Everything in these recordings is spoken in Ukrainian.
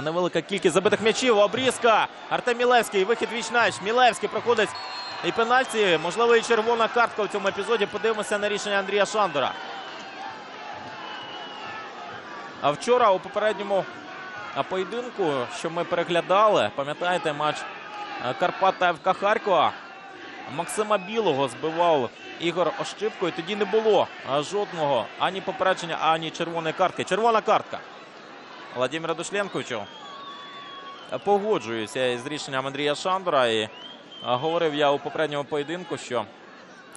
Невелика кількість забитих м'ячів. Обрізка. Артем Мілевський. Вихід віч-нач. Мілевський проходить і пенальті. Можливо, і червона картка у цьому епізоді. Подивимося на рішення Андрія Шандора. А вчора у попередньому поєдинку, що ми переглядали, пам'ятаєте, матч е, Карпат ФК Харкова. Максима Білого збивав Ігор Ощипко. І тоді не було жодного ані попередження, ані червоної картки. Червона картка. Владимира Душленковичу. Погоджуюся з рішенням Андрія Шандора. І говорив я у попередньому поєдинку, що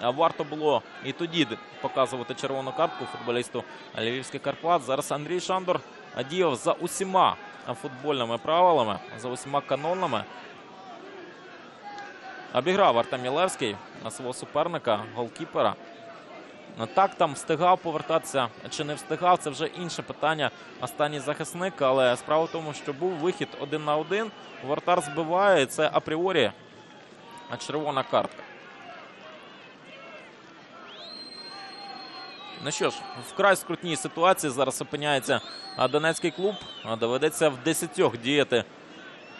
варто було і тоді показувати червону картку футболісту Львівських Карпат. Зараз Андрій Шандор діяв за усіма футбольними правилами, за усіма канонами. Обіграв Артем Мілевський на свого суперника, голкіпера. Ну, Так там встигав повертатися чи не встигав, це вже інше питання. Останній захисник, але справа в тому, що був вихід один на один. Вратар збиває, це апріорі червона картка. Ну що ж, вкрай скрутній ситуації зараз опиняється донецький клуб. Доведеться в десятьох діяти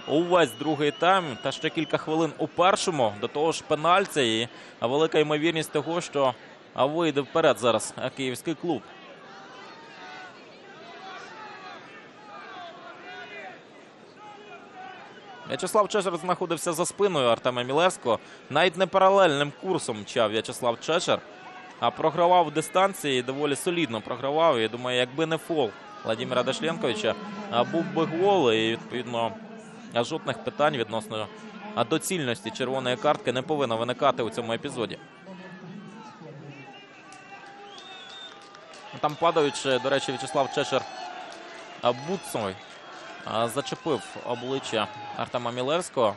увесь другий тайм та ще кілька хвилин у першому. До того ж, пенальця і велика ймовірність того, що а, вийде вперед зараз київський клуб. В'ячеслав Чешер знаходився за спиною Артема Мілевського. Навіть не паралельним курсом мчав В'ячеслав Чешер, а програвав в дистанції доволі солідно програвав. І думаю, якби не фол Владимира Дашленковича, був би гол, і відповідно жодних питань відносно доцільності червоної картки не повинно виникати у цьому епізоді. Там падаючи, до речі, В'ячеслав Чешер а, зачепив обличчя Артема Мілевського.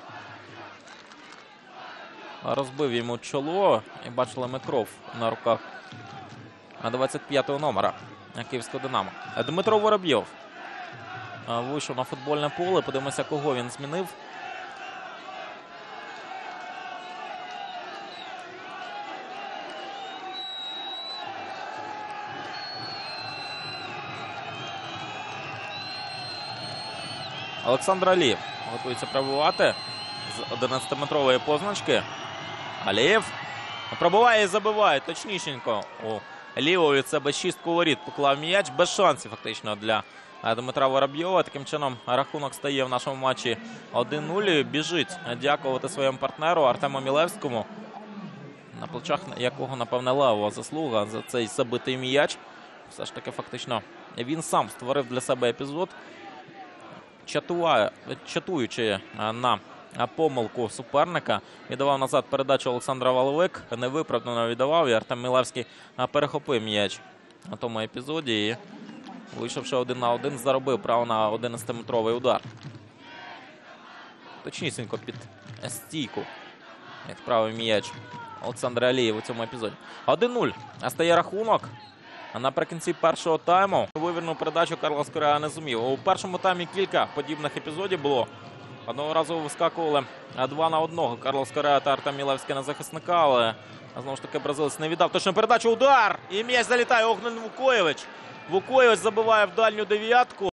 Розбив йому чоло і бачили ми кров на руках 25-го номера Київського Динамо. Дмитро Воробйов вийшов на футбольне поле. Подивимося, кого він змінив. Олександр Алієв готується пробувати з 11-метрової позначки. Алієв пробиває і забиває точнісінько у лівого від себе шістку воріт поклав м'яч без шансів фактично для е, Дмитра Воробйова. Таким чином рахунок стає в нашому матчі 1-0. Біжить дякувати своєму партнеру Артему Мілевському, на плечах якого, напевне, левова заслуга за цей забитий м'яч. Все ж таки, фактично, він сам створив для себе епізод, чатуючи е, на е, помилку суперника. Віддавав назад передачу Олександра Воловик. Невиправдано віддавав. І Артем Мілевський е, перехопив м'яч на тому епізоді. І, вийшовши один на один, заробив право на 11-метровий удар. Точнісінько під стійку, як правий м'яч Олександра Алієв у цьому епізоді. 1-0. А стає рахунок. А наприкінці першого тайму вивірну передачу Карлос Корея не зумів. У першому таймі кілька подібних епізодів було. Одного разу вискакували два на одного. Карлос Корея та Артем Мілевський на захисника, але знову ж таки бразилець не віддав. Точно передачу. Удар! І м'яч залітає. Огнен Вукоєвич. Вукоєвич забиває в дальню дев'ятку.